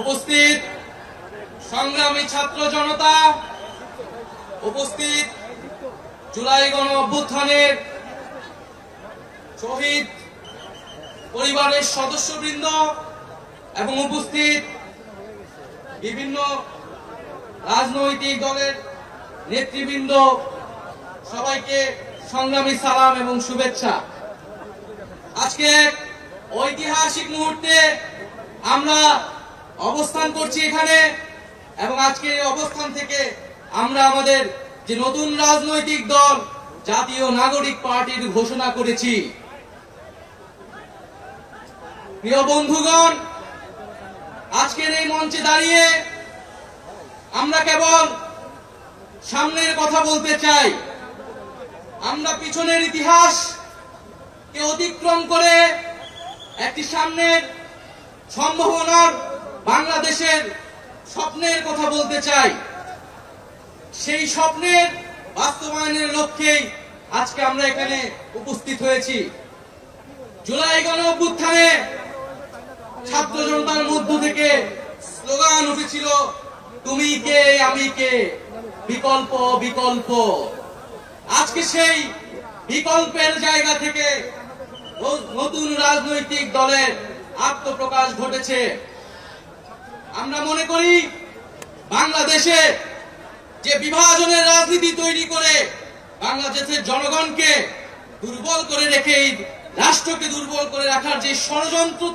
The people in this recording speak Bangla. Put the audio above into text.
উপস্থিত সংগ্রামী ছাত্র জনতা, উপস্থিত জুলাই গণ অভ্যুত্থানের শহীদ পরিবারের সদস্যবৃন্দ এবং উপস্থিত বিভিন্ন রাজনৈতিক দলের নেতৃবৃন্দ, সবাইকে সংগ্রামী সালাম এবং শুভেচ্ছা। আজকে ঐতিহাসিক মুহূর্তে আমরা অবস্থান করছি এখানে এবং আজকে এই অবস্থান থেকে আমরা আমাদের যে নতুন রাজনৈতিক দল, জাতীয় নাগরিক পার্টির ঘোষণা করেছি। প্রিয় বন্ধুগণ, আজকের এই মঞ্চে দাঁড়িয়ে আমরা কেবল সামনের কথা বলতে চাই। আমরা পিছনের ইতিহাস কে অতিক্রম করে একটি সামনের সম্ভাবনার বাংলাদেশের স্বপ্নের কথা বলতে চাই। সেই স্বপ্নের বাস্তবায়নের লক্ষ্যেই আজকে আমরা এখানে উপস্থিত হয়েছি। জুলাই গণ অভ্যুত্থানে ছাত্র জনতার মধ্য থেকে স্লোগান উঠেছিল, তুমি কে, আমি কে? বিকল্প বিকল্প। আজকে সেই বিকল্পের জায়গা থেকে নতুন রাজনৈতিক দলের আত্মপ্রকাশ ঘটেছে। আমরা মনে করি, বাংলাদেশে যে বিভাজনের রাজনীতি তৈরি করে বাংলাদেশের জনগণকে দুর্বল করে রেখে, রাষ্ট্রকে দুর্বল করে রাখার যে ষড়যন্ত্র